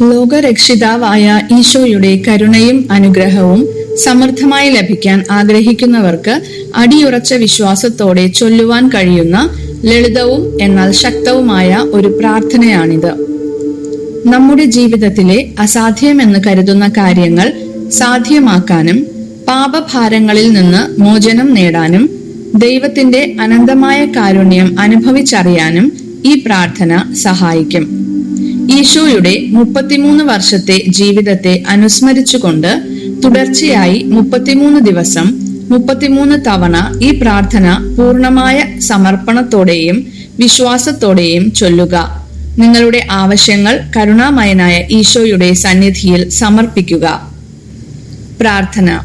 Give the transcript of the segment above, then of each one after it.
ലോകരക്ഷിതാവായ ഈശോയുടെ കരുണയും അനുഗ്രഹവും സമർത്ഥമായി ലഭിക്കാൻ ആഗ്രഹിക്കുന്നവർക്ക് അടിയുറച്ച വിശ്വാസത്തോടെ ചൊല്ലുവാൻ കഴിയുന്ന ലളിതവും എന്നാൽ ശക്തവുമായ ഒരു പ്രാർത്ഥനയാണിത്. നമ്മുടെ ജീവിതത്തിലെ അസാധ്യമെന്ന് കരുതുന്ന കാര്യങ്ങൾ സാധ്യമാക്കാനും പാപഭാരങ്ങളിൽ നിന്ന് മോചനം നേടാനും ദൈവത്തിന്റെ അനന്തമായ കാരുണ്യം അനുഭവിച്ചറിയാനും ഈ പ്രാർത്ഥന സഹായിക്കും. ഈശോയുടെ മുപ്പത്തിമൂന്ന് വർഷത്തെ ജീവിതത്തെ അനുസ്മരിച്ചുകൊണ്ട് തുടർച്ചയായി മുപ്പത്തിമൂന്ന് ദിവസം മുപ്പത്തിമൂന്ന് തവണ ഈ പ്രാർത്ഥന പൂർണമായ സമർപ്പണത്തോടെയും വിശ്വാസത്തോടെയും ചൊല്ലുക. നിങ്ങളുടെ ആവശ്യങ്ങൾ കരുണാമയനായ ഈശോയുടെ സന്നിധിയിൽ സമർപ്പിക്കുക. പ്രാർത്ഥന.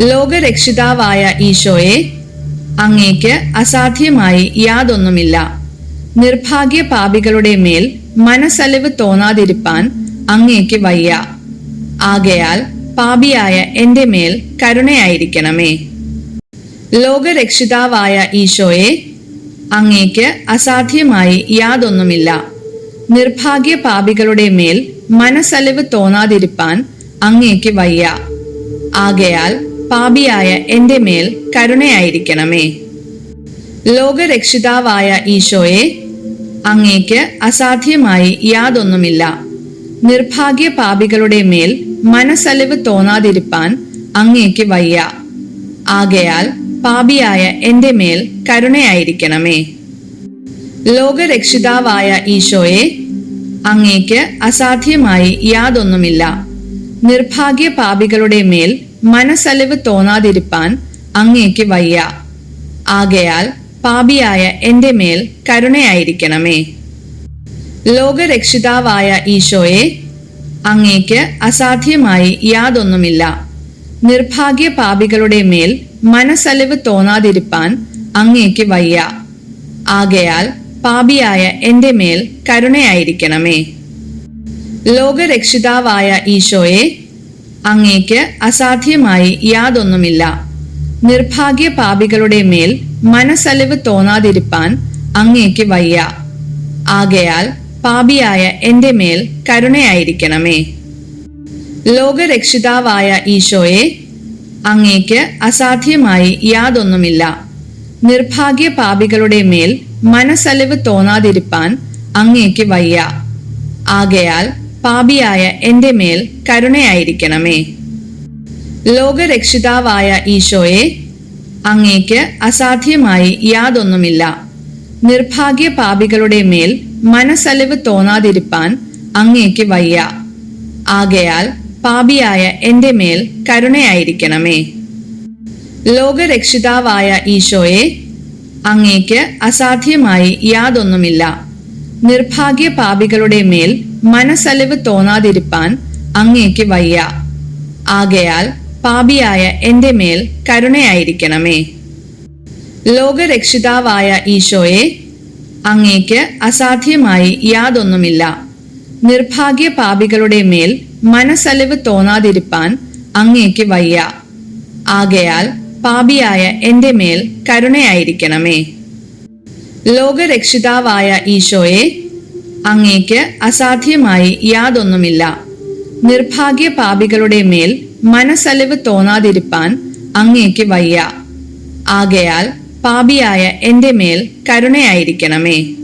ലോകരക്ഷിതാവായ ഈശോയെ അങ്ങേക്ക് അസാധ്യമായി യാതൊന്നുമില്ല. നിർഭാഗ്യ പാപികളുടെ മേൽ മനസ്സലിവ് തോന്നാതിരിപ്പാൻ അങ്ങേക്ക് വയ്യ. ആകയാൽ പാപിയായ എന്റെ മേൽ കരുണയായിരിക്കണമേ. ലോകരക്ഷിതാവായ ഈശോയെ അങ്ങേക്ക് അസാധ്യമായി യാതൊന്നുമില്ല. നിർഭാഗ്യ പാപികളുടെ മേൽ മനസ്സലിവ് തോന്നാതിരിപ്പാൻ അങ്ങേക്ക് വയ്യ. ആകയാൽ പാപിയായ എന്റെ മേൽ കരുണയായിരിക്കണമേ. ലോകരക്ഷിതാവായ ഈശോയെ അങ്ങേക്ക് അസാധ്യമായി യാതൊന്നുമില്ല. നിർഭാഗ്യ പാപികളുടെ മേൽ മനസ്സലിവ് തോന്നാതിരിപ്പാൻ അങ്ങേക്ക് വയ്യ. ആകയാൽ പാപിയായ എന്റെ മേൽ കരുണയായിരിക്കണമേ. ലോകരക്ഷിതാവായ ഈശോയെ അങ്ങേക്ക് അസാധ്യമായി യാതൊന്നുമില്ല. നിർഭാഗ്യ പാപികളുടെ മേൽ മനസ്സലിവ് തോന്നാതിരിപ്പാൻ അങ്ങേക്ക് വയ്യ. ആകയാൽ പാപിയായ എന്റെ മേൽ കരുണയായിരിക്കണമേ. ലോകരക്ഷിതാവായ ഈശോയെ അങ്ങേക്ക് അസാധ്യമായി യാതൊന്നുമില്ല. നിർഭാഗ്യ പാപികളുടെ മേൽ മനസ്സലിവ് തോന്നാതിരിപ്പാൻ അങ്ങേക്ക് വയ്യ. ആകയാൽ പാപിയായ എന്റെ മേൽ കരുണയായിരിക്കണമേ. ലോകരക്ഷിതാവായ ഈശോയെ അങ്ങേക്ക് അസാധ്യമായി യാതൊന്നുമില്ല. നിർഭാഗ്യ പാപികളുടെ മേൽ മനസ്സലിവ് തോന്നാതിരിപ്പാൻ അങ്ങേക്ക് വയ്യ. ആകയാൽ പാപിയായ എന്റെ മേൽ കരുണയായിരിക്കണമേ. ലോകരക്ഷിതാവായ ഈശോയെ അങ്ങേക്ക് അസാധ്യമായി യാതൊന്നുമില്ല. നിർഭാഗ്യ പാപികളുടെ മേൽ മനസ്സലിവ് തോന്നാതിരിപ്പാൻ അങ്ങേക്ക് വയ്യ. ആകയാൽ പാപിയായ എന്റെ മേൽ കരുണയായിരിക്കണമേ. ലോകരക്ഷിതാവായ ഈശോയെ അങ്ങേക്ക് അസാധ്യമായി യാതൊന്നുമില്ല. നിർഭാഗ്യ പാപികളുടെ മേൽ മനസ്സലിവ് തോന്നാതിരിപ്പാൻ അങ്ങേക്ക് വയ്യ. ആകയാൽ പാപിയായ എന്റെ മേൽ കരുണയായിരിക്കണമേ. ലോകരക്ഷിതാവായ ഈശോയെ അങ്ങേക്ക് അസാധ്യമായി യാതൊന്നുമില്ല. നിർഭാഗ്യ പാപികളുടെ മേൽ മനസ്സലിവ് തോന്നാതിരിപ്പാൻ അങ്ങേക്ക് വയ്യ. ആകയാൽ പാപിയായ എന്റെ മേൽ കരുണയായിരിക്കണമേ. ലോകരക്ഷിതാവായ ഈശോയെ അങ്ങേക്ക് അസാധ്യമായി യാതൊന്നുമില്ല. നിർഭാഗ്യ പാപികളുടെ മേൽ മനസ്സലിവ് തോന്നാതിരിപ്പാൻ അങ്ങേക്ക് വയ്യ. ആകയാൽ പാപിയായ എന്റെ മേൽ കരുണയായിരിക്കണമേ. ലോകരക്ഷിതാവായ ഈശോയെ അങ്ങേക്ക് അസാധ്യമായി യാതൊന്നുമില്ല. നിർഭാഗ്യ പാപികളുടെ മേൽ മനസ്സലിവ് തോന്നാതിരിപ്പാൻ അങ്ങേക്ക് വയ്യ. ആകയാൽ പാപിയായ എന്റെ മേൽ കരുണയായിരിക്കണമേ.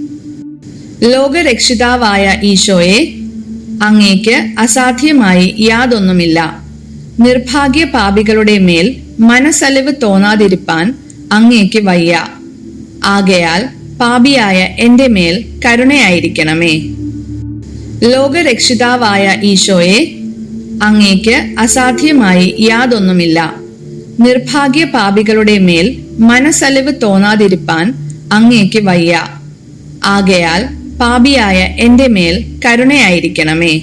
ലോകരക്ഷിതാവായ ഈശോയെ അങ്ങേക്ക് അസാധ്യമായി യാതൊന്നുമില്ല. നിർഭാഗ്യ പാപികളുടെ മേൽ മനസ്സലിവ് തോന്നാതിരിപ്പാൻ അങ്ങേക്ക് വയ്യ. ആകയാൽ പാപിയായ എന്റെ മേൽ കരുണയായിരിക്കണമേ. ലോകരക്ഷിതാവായ ഈശോയെ അങ്ങേക്ക് അസാധ്യമായി യാതൊന്നുമില്ല. നിർഭാഗ്യ പാപികളുടെ മേൽ മനസ്സലിവ് തോന്നാതിരിപ്പാൻ അങ്ങേക്ക് വയ്യ. ആകയാൽ പാപിയായ എന്റെ മേൽ കരുണയായിരിക്കണമേ.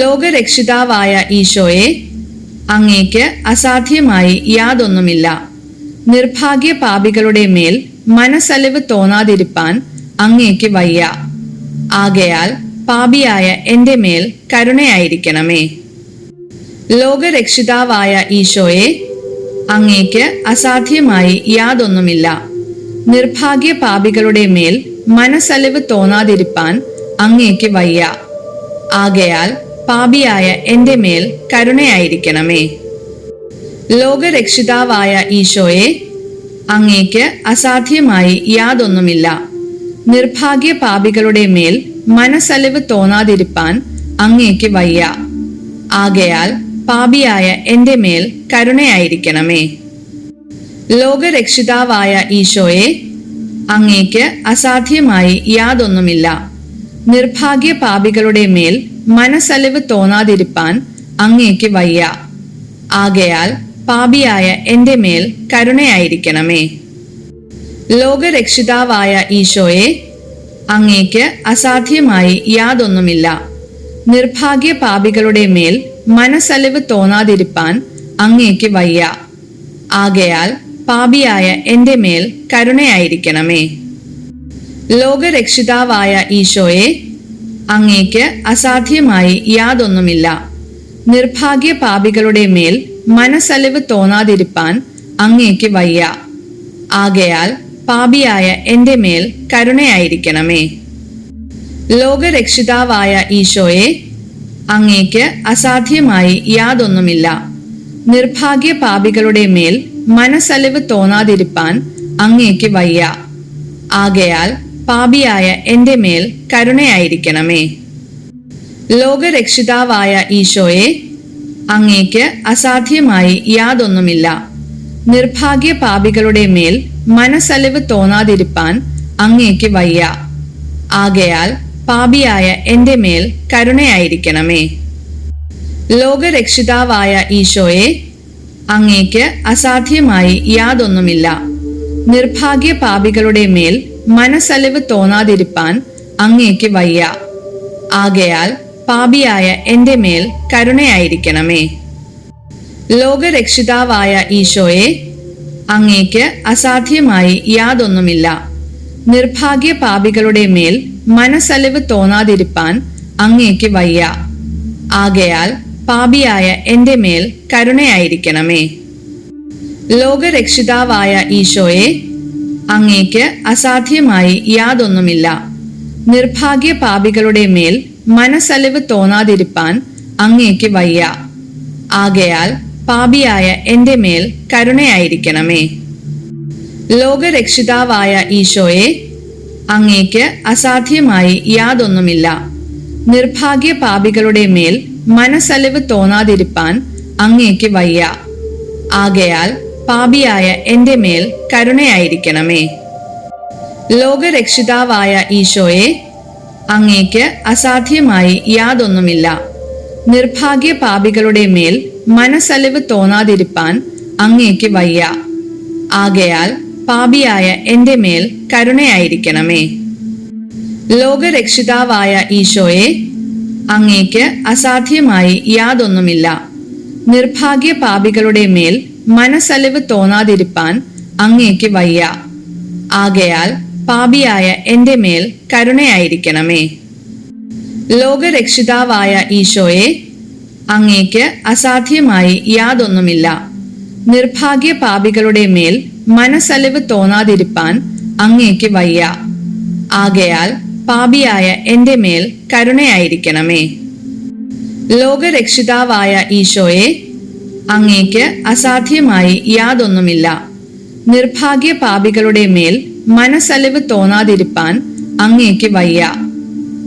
ലോകരക്ഷിതാവായ ഈശോയെ അങ്ങേക്ക് അസാധ്യമായി യാതൊന്നുമില്ല. നിർഭാഗ്യ പാപികളുടെ മേൽ മനസ്സലിവ് തോന്നാതിരിപ്പാൻ അങ്ങേക്ക് വയ്യ. ആകയാൽ പാപിയായ എന്റെ മേൽ കരുണയായിരിക്കണമേ. ലോകരക്ഷിതാവായ ഈശോയെ അങ്ങേക്ക് അസാധ്യമായി യാതൊന്നുമില്ല. നിർഭാഗ്യ പാപികളുടെ മേൽ മനസ്സലിവ് തോന്നാതിരിപ്പാൻ അങ്ങേക്ക് വയ്യ. ആകയാൽ പാപിയായ എന്റെ മേൽ കരുണയായിരിക്കണമേ. ലോകരക്ഷിതാവായ ഈശോയെ അങ്ങേക്ക് അസാധ്യമായി യാതൊന്നുമില്ല. നിർഭാഗ്യ പാപികളുടെ മേൽ മനസ്സലിവ് തോന്നാതിരിപ്പാൻ അങ്ങേക്ക് വയ്യ. ആകയാൽ പാപിയായ എന്റെ മേൽ കരുണയായിരിക്കണമേ. ലോകരക്ഷിതാവായ ഈശോയെ അങ്ങേക്ക് അസാധ്യമായി യാതൊന്നുമില്ല. നിർഭാഗ്യ പാപികളുടെ മേൽ മനസ്സലിവ് തോന്നാതിരിപ്പാൻ അങ്ങേക്ക് വയ്യ. ആകയാൽ പാപിയായ എന്റെ മേൽ കരുണയായിരിക്കണമേ. ലോകരക്ഷിതാവായ ഈശോയെ അങ്ങേക്ക് അസാധ്യമായി യാതൊന്നുമില്ല. നിർഭാഗ്യ പാപികളുടെ മേൽ മനസ്സലിവ് തോന്നാതിരിപ്പാൻ അങ്ങേക്ക് വയ്യ. ആകയാൽ പാപിയായ എന്റെ മേൽ കരുണയായിരിക്കണമേ. ലോകരക്ഷിതാവായ ഈശോയെ അങ്ങേക്ക് അസാധ്യമായി യാതൊന്നുമില്ല. നിർഭാഗ്യ പാപികളുടെ മേൽ മനസ്സലിവ് തോന്നാതിരിപ്പാൻ അങ്ങേക്ക് വയ്യ. ആകയാൽ പാപിയായ എന്റെ മേൽ കരുണയായിരിക്കണമേ. ലോകരക്ഷിതാവായ ഈശോയെ അങ്ങേക്ക് അസാധ്യമായി യാതൊന്നുമില്ല. നിർഭാഗ്യ പാപികളുടെ മേൽ മനസ്സലിവ് തോന്നാതിരിപ്പാൻ അങ്ങേക്ക് വയ്യ. ആകയാൽ പാപിയായ എന്റെ മേൽ കരുണയായിരിക്കണമേ. ലോകരക്ഷിതാവായ ഈശോയെ അങ്ങേക്ക് അസാധ്യമായി യാതൊന്നുമില്ല. നിർഭാഗ്യ പാപികളുടെ മേൽ മനസ്സലിവ് തോന്നാതിരിപ്പാൻ അങ്ങേക്ക് വയ്യ. ആകയാൽ പാപിയായ എന്റെ മേൽ കരുണയായിരിക്കണമേ. ലോകരക്ഷിതാവായ ഈശോയെ അങ്ങേക്ക് അസാധ്യമായി യാതൊന്നുമില്ല. നിർഭാഗ്യ പാപികളുടെ മേൽ മനസ്സലിവ് തോന്നാതിരിപ്പാൻ അങ്ങേക്ക് വയ്യ. ആകയാൽ പാപിയായ എന്റെ മേൽ കരുണയായിരിക്കണമേ. ലോകരക്ഷിതാവായ ഈശോയെ അങ്ങേക്ക് അസാധ്യമായി യാതൊന്നുമില്ല. നിർഭാഗ്യ പാപികളുടെ മേൽ മനസ്സലിവ് തോന്നാതിരിപ്പാൻ അങ്ങേക്ക് വയ്യ. ആകയാൽ പാപിയായ എന്റെ മേൽ കരുണയായിരിക്കണമേ. ലോകരക്ഷിതാവായ ഈശോയെ അങ്ങേക്ക് അസാധ്യമായി യാതൊന്നുമില്ല. നിർഭാഗ്യ പാപികളുടെ മേൽ മനസ്സലിവ് തോന്നാതിരിപ്പാൻ അങ്ങേക്ക് വയ്യ. ആകയാൽ പാപിയായ എന്റെ മേൽ കരുണയായിരിക്കണമേ. ലോകരക്ഷിതാവായ ഈശോയെ അങ്ങേക്ക് അസാധ്യമായി യാതൊന്നുമില്ല. നിർഭാഗ്യ പാപികളുടെ മേൽ മനസ്സലിവ് തോന്നാതിരിപ്പാൻ അങ്ങേക്ക് വയ്യ. ആകയാൽ പാപിയായ എന്റെ മേൽ കരുണയായിരിക്കണമേ. ലോകരക്ഷിതാവായ ഈശോയെ അങ്ങേക്ക് അസാധ്യമായി യാതൊന്നുമില്ല. നിർഭാഗ്യ പാപികളുടെ മേൽ മനസ്സലിവ് തോന്നാതിരിപ്പാൻ അങ്ങേക്ക് വയ്യ. ആകയാൽ പാപിയായ എന്റെ മേൽ കരുണയായിരിക്കണമേ. ലോകരക്ഷിതാവായ ഈശോയെ അങ്ങേക്ക് അസാധ്യമായി യാതൊന്നുമില്ല. നിർഭാഗ്യ പാപികളുടെ മേൽ മനസ്സലിവ് തോന്നാതിരിപ്പാൻ അങ്ങേക്ക് വയ്യ. ആകയാൽ പാപിയായ എന്റെ മേൽ കരുണയായിരിക്കണമേ. ലോകരക്ഷിതാവായ ഈശോയെ അങ്ങേക്ക് അസാധ്യമായി യാതൊന്നുമില്ല. നിർഭാഗ്യ പാപികളുടെ മേൽ മനസ്സലിവ് തോന്നാതിരിപ്പാൻ അങ്ങേക്ക് വയ്യ. ആകയാൽ പാപിയായ എന്റെ മേൽ കരുണയായിരിക്കണമേ. ലോകരക്ഷിതാവായ ഈശോയെ അങ്ങേക്ക് അസാധ്യമായി യാതൊന്നുമില്ല. നിർഭാഗ്യ പാപികളുടെ മേൽ മനസ്സലിവ് തോന്നാതിരിപ്പാൻ അങ്ങേക്ക് വയ്യ.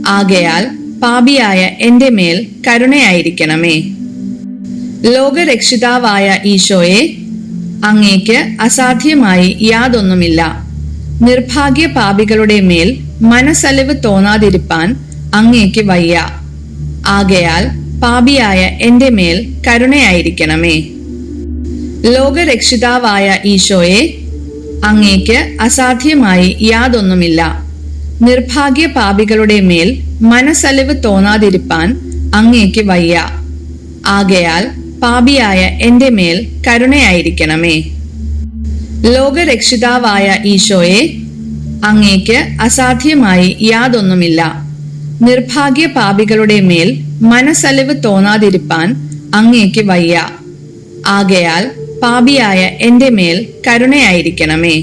ആകയാൽ പാപിയായ എന്റെ മേൽ കരുണയായിരിക്കണമേ. ലോകരക്ഷിതാവായ ഈശോയെ അങ്ങേക്ക് അസാധ്യമായി യാതൊന്നുമില്ല. നിർഭാഗ്യ പാപികളുടെ മേൽ മനസ്സലിവ് തോന്നാതിരിപ്പാൻ അങ്ങേക്ക് വയ്യ. ആകയാൽ പാപിയായ എന്റെ മേൽ കരുണയായിരിക്കണമേ. ലോകരക്ഷിതാവായ ഈശോയെ അങ്ങേക്ക് അസാധ്യമായി യാതൊന്നുമില്ല. നിർഭാഗ്യ പാപികളുടെ മേൽ മനസ്സലിവ് തോന്നാതിരിപ്പാൻ അങ്ങേക്ക് വയ്യ. ആകയാൽ പാപിയായ എന്റെ മേൽ കരുണയായിരിക്കണമേ. ലോകരക്ഷിതാവായ ഈശോയെ അങ്ങേക്ക് അസാധ്യമായി യാതൊന്നുമില്ല. നിർഭാഗ്യ പാപികളുടെ മേൽ മനസ്സലിവ് തോന്നാതിരിപ്പാൻ അങ്ങേക്ക് വയ്യ. ആകയാൽ പാപിയായ എന്റെ മേൽ കരുണയായിരിക്കണമേ.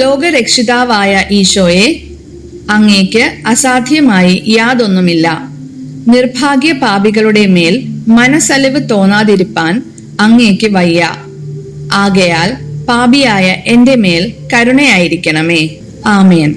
ലോകരക്ഷിതാവായ ഈശോയെ അങ്ങേക്ക് അസാധ്യമായി യാതൊന്നുമില്ല. നിർഭാഗ്യ പാപികളുടെ മേൽ മനസ്സലിവ് തോന്നാതിരിപ്പാൻ അങ്ങേക്ക് വയ്യ. ആകയാൽ പാപിയായ എന്റെ മേൽ കരുണയായിരിക്കണമേ. ആമേൻ.